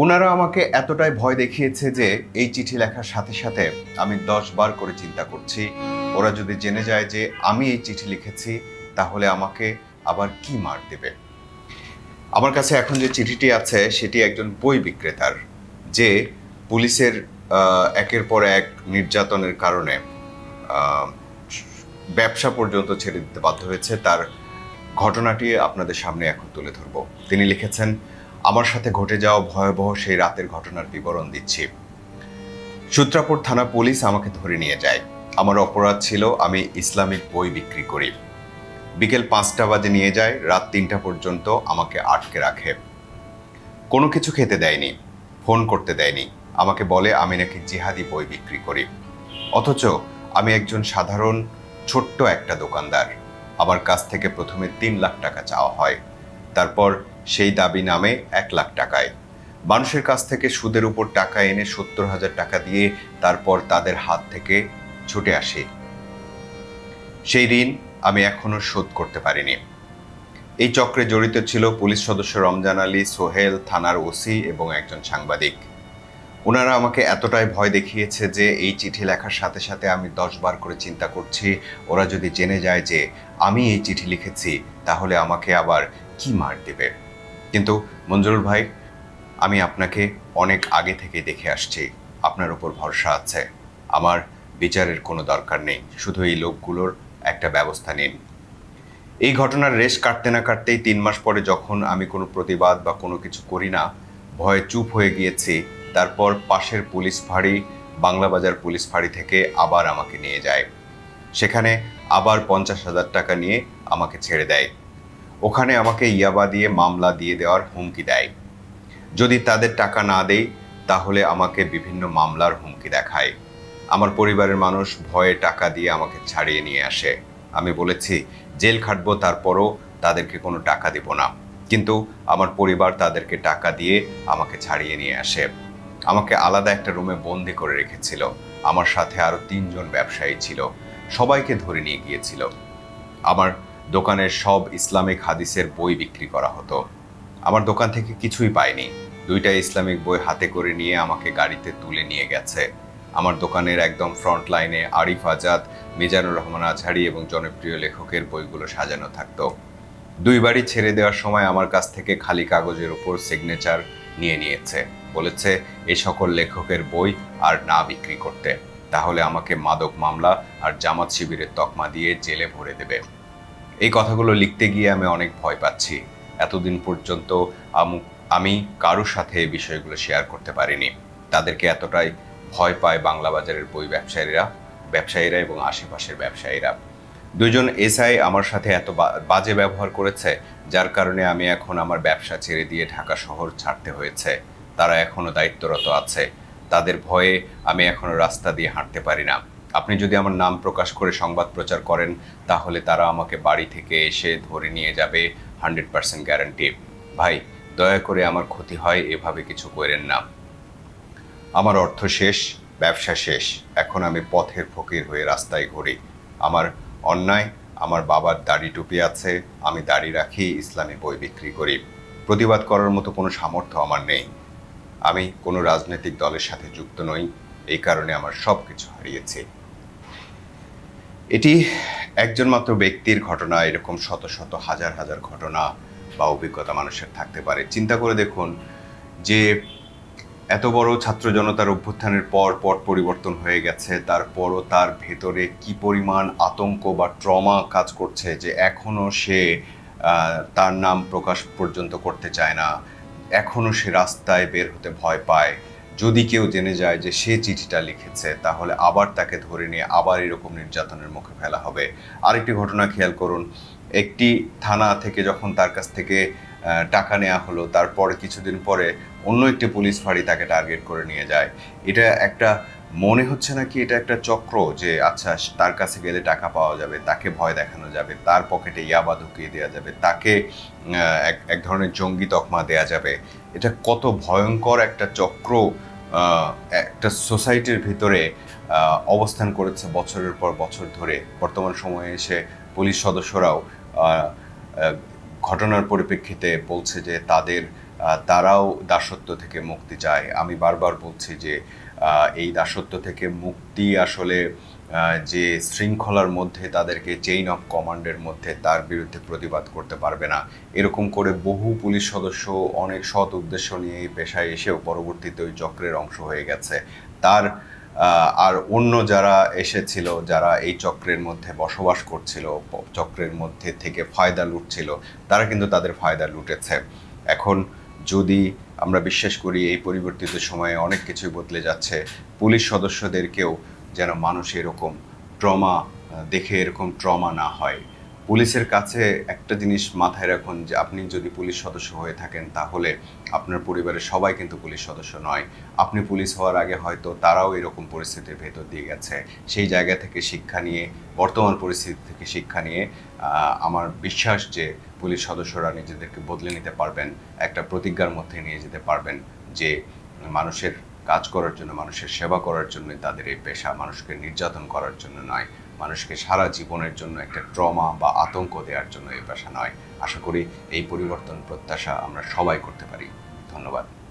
ওনারা আমাকে এতটাই ভয় দেখিয়েছে যে এই চিঠি লেখার সাথে সাথে আমি দশ বার করে চিন্তা করছি। ওরা যদি জেনে যায় যে আমি এই চিঠি লিখেছি, তাহলে আমাকে আবার কি মার দেবে? আমার কাছে এখন যে চিঠিটি আছে, সেটি একজন বই বিক্রেতার, যে পুলিশের একের পর এক নির্যাতনের কারণে ব্যবসা পর্যন্ত ছেড়ে দিতে বাধ্য হয়েছে। তার ঘটনাটি আপনাদের সামনে এখন তুলে ধরব। তিনি লিখেছেন আমার সাথে ঘটে যাওয়া ভয়াবহ সেই রাতের ঘটনার বিবরণ দিচ্ছি। সূত্রাপুর থানা পুলিশ আমাকে ধরে নিয়ে যায়। আমার অপরাধ ছিল, আমি ইসলামিক বই বিক্রি করি। বিকেল পাঁচটা বাজে নিয়ে যায়, রাত তিনটা পর্যন্ত আমাকে আটকে রাখে। কোনো কিছু খেতে দেয়নি, ফোন করতে দেয়নি, আমাকে বলে, আমি নাকি জিহাদি বই বিক্রি করি। অথচ আমি একজন সাধারণ, ছোট্ট একটা দোকানদার। আমার কাছ থেকে প্রথমে তিন লাখ টাকা চাওয়া হয়। তারপর সেই দাবি নামে এক লাখ টাকায়। মানুষের কাছ থেকে সুদের উপর টাকা এনে সত্তর হাজার টাকা দিয়ে তারপর তাদের হাত থেকে ছুটে আসি। সেই ঋণ আমি এখনও শোধ করতে পারিনি। এই চক্রে জড়িত ছিল পুলিশ সদস্য রমজান আলী, সোহেল থানার ওসি এবং একজন সাংবাদিক। ওনারা আমাকে এতটাই ভয় দেখিয়েছে যে এই চিঠি লেখার সাথে সাথে আমি দশবার করে চিন্তা করছি, ওরা যদি জেনে যায় যে আমি এই চিঠি লিখেছি, তাহলে আমাকে আবার কি মার দেবে? কিন্তু মঞ্জুরুল ভাই, আমি আপনাকে অনেক আগে থেকে দেখে আসছি। আপনার উপর ভরসা আছে। আমার বিচারের কোনো দরকার নেই। শুধু এই লোকগুলোর একটা ব্যবস্থা নিন। এই ঘটনার রেশ কাটতে না কাটতেই তিন মাস পরে যখন আমি কোনো প্রতিবাদ বা কোনো কিছু করি না, ভয়ে চুপ হয়ে গিয়েছি। তারপর পাশের পুলিশ ফাঁড়ি, বাংলা বাজার পুলিশ ফাঁড়ি থেকে আবার আমাকে নিয়ে যায়। সেখানে আবার পঞ্চাশ হাজার টাকা নিয়ে আমাকে ছেড়ে দেয়। ওখানে আমাকে ইয়াবা দিয়ে মামলা দিয়ে দেওয়ার হুমকি দেয়। যদি তাদের টাকা না দেই, তাহলে আমাকে বিভিন্ন মামলার হুমকি দেখায়। আমার পরিবারের মানুষ ভয়ে টাকা দিয়ে আমাকে ছাড়িয়ে নিয়ে আসে। আমি বলেছি, জেল খাটবো, তারপরও তাদেরকে কোনো টাকা দেব না। কিন্তু আমার পরিবার তাদেরকে টাকা দিয়ে আমাকে ছাড়িয়ে নিয়ে আসে। আমাকে আলাদা একটা রুমে বন্দি করে রেখেছিল। আমার সাথে আরও তিনজন ব্যবসায়ী ছিল। সবাইকে ধরে নিয়ে গিয়েছিল। আমার দোকানের সব ইসলামিক হাদিসের বই বিক্রি করা হতো। আমার দোকান থেকে কিছুই পাইনি। দুইটা ইসলামিক বই হাতে করে নিয়ে আমাকে গাড়িতে তুলে নিয়ে গেছে। আমার দোকানের একদম ফ্রন্ট লাইনে আরিফ আজাদ, মিজানুর রহমান আজহারি এবং জনপ্রিয় লেখকের বইগুলো সাজানো থাকতো। দুইবারই ছেড়ে দেওয়ার সময় আমার কাছ থেকে খালি কাগজের উপর সিগনেচার নিয়ে নিয়েছে। বলেছে এই সকল লেখকের বই আর না বিক্রি করতে। তাহলে আমাকে মাদক মামলা আর জামাত শিবিরের তকমা দিয়ে জেলে ভরে দেবে। এই কথাগুলো লিখতে গিয়ে আমি অনেক ভয় পাচ্ছি। এতদিন পর্যন্ত আমু- কারোর সাথে এই বিষয়গুলো শেয়ার করতে পারিনি। তাদেরকে এতটাই ভয় পায় বাংলা বাজারের বই ব্যবসায়ীরা ব্যবসায়ীরা এবং আশেপাশের ব্যবসায়ীরা। দুজন এসআই আমার সাথে এত বাজে ব্যবহার করেছে, যার কারণে আমি এখন আমার ব্যবসা ছেড়ে দিয়ে ঢাকা শহর ছাড়তে হয়েছে। তারা এখনও দায়িত্বরত আছে। তাদের ভয়ে আমি এখনও রাস্তা দিয়ে হাঁটতে পারি না। আপনি যদি আমার নাম প্রকাশ করে সংবাদ প্রচার করেন, তাহলে তারা আমাকে বাড়ি থেকে এসে ধরে নিয়ে যাবে, হান্ড্রেড পার্সেন্ট গ্যারান্টি। ভাই, দয়া করে আমার ক্ষতি হয়, এভাবে কিছু করেন না। আমার অর্থ শেষ, ব্যবসা শেষ। এখন আমি পথের ফকির হয়ে রাস্তায় ঘুরি। আমার অন্যায়, আমার বাবার দাড়ি টুপি আছে, আমি দাড়ি রাখি, ইসলামী বই বিক্রি করি। প্রতিবাদ করার মতো কোনো সামর্থ্য আমার নেই। আমি কোনো রাজনৈতিক দলের সাথে যুক্ত নই, এই কারণে আমার সব কিছু হারিয়েছি। এটি একজন মাত্র ব্যক্তির ঘটনা, এরকম শত শত হাজার হাজার ঘটনা বা অভিজ্ঞতা মানুষের থাকতে পারে। চিন্তা করে দেখুন যে এত বড় ছাত্র জনতার অভ্যুত্থানের পর পর পরিবর্তন হয়ে গেছে, তারপরও তার ভেতরে কি পরিমাণ আতঙ্ক বা ট্রমা কাজ করছে যে এখনও সে তার নাম প্রকাশ পর্যন্ত করতে চায় না, এখনও সে রাস্তায় বের হতে ভয় পায়। যদি কেউ জেনে যায় যে সে চিঠিটা লিখেছে, তাহলে আবার তাকে ধরে নিয়ে আবার এরকম নির্যাতনের মুখে ফেলা হবে। আরেকটি ঘটনা খেয়াল করুন, একটি থানা থেকে যখন তার কাছ থেকে টাকা নেওয়া হলো, তারপরে কিছুদিন পরে অন্য একটি পুলিশ ফাঁড়ি তাকে টার্গেট করে নিয়ে যায়। এটা একটা মনে হচ্ছে নাকি এটা একটা চক্র যে আচ্ছা তার কাছে গেলে টাকা পাওয়া যাবে, তাকে ভয় দেখানো যাবে, তার পকেটে ইয়াবা ঢুকিয়ে দেওয়া যাবে, তাকে এক এক ধরনের জঙ্গি তকমা দেয়া যাবে। এটা কত ভয়ঙ্কর একটা চক্র একটা সোসাইটির ভিতরে অবস্থান করেছে বছরের পর বছর ধরে। বর্তমান সময়ে এসে পুলিশ সদস্যরাও ঘটনার পরিপ্রেক্ষিতে বলছে যে, তাদের তারাও দাসত্ব থেকে মুক্তি চায়। আমি বারবার বলছি যে এই দাসত্ব থেকে মুক্তি আসলে যে শৃঙ্খলার মধ্যে তাদেরকে চেইন অফ কমান্ডের মধ্যে তার বিরুদ্ধে প্রতিবাদ করতে পারবে না। এরকম করে বহু পুলিশ সদস্য অনেক সৎ উদ্দেশ্য নিয়ে এই পেশায় এসেও পরবর্তীতে ওই চক্রের অংশ হয়ে গেছে। তার আর অন্য যারা এসেছিল, যারা এই চক্রের মধ্যে বসবাস করছিল, চক্রের মধ্যে থেকে ফায়দা লুটছিল, তারা কিন্তু তাদের ফায়দা লুটেছে। এখন যদি আমরা বিশ্বাস করি এই পরিবর্তিত সময়ে অনেক কিছুই বদলে যাচ্ছে। পুলিশ সদস্যদেরকেও যেন মানুষ এরকম ট্রমা দেখে এরকম ট্রমা না হয়। পুলিশের কাছে একটা জিনিস মাথায় রাখুন যে আপনি যদি পুলিশ সদস্য হয়ে থাকেন, তাহলে আপনার পরিবারের সবাই কিন্তু পুলিশ সদস্য নয়। আপনি পুলিশ হওয়ার আগে হয়তো তারাও এরকম পরিস্থিতির ভেতর দিয়ে গেছে। সেই জায়গা থেকে শিক্ষা নিয়ে, বর্তমান পরিস্থিতি থেকে শিক্ষা নিয়ে আমার বিশ্বাস যে পুলিশ সদস্যরা নিজেদেরকে বদলে নিতে পারবেন, একটা প্রতিজ্ঞার মধ্যে নিয়ে যেতে পারবেন যে মানুষের কাজ করার জন্য, মানুষের সেবা করার জন্য তাদের এই পেশা, মানুষকে নির্যাতন করার জন্য নয়। মানুষকে সারা জীবনের জন্য একটা ট্রমা বা আতঙ্ক দেওয়ার জন্য এই পেশা নয়। আশা করি এই পরিবর্তন প্রত্যাশা আমরা সবাই করতে পারি। ধন্যবাদ।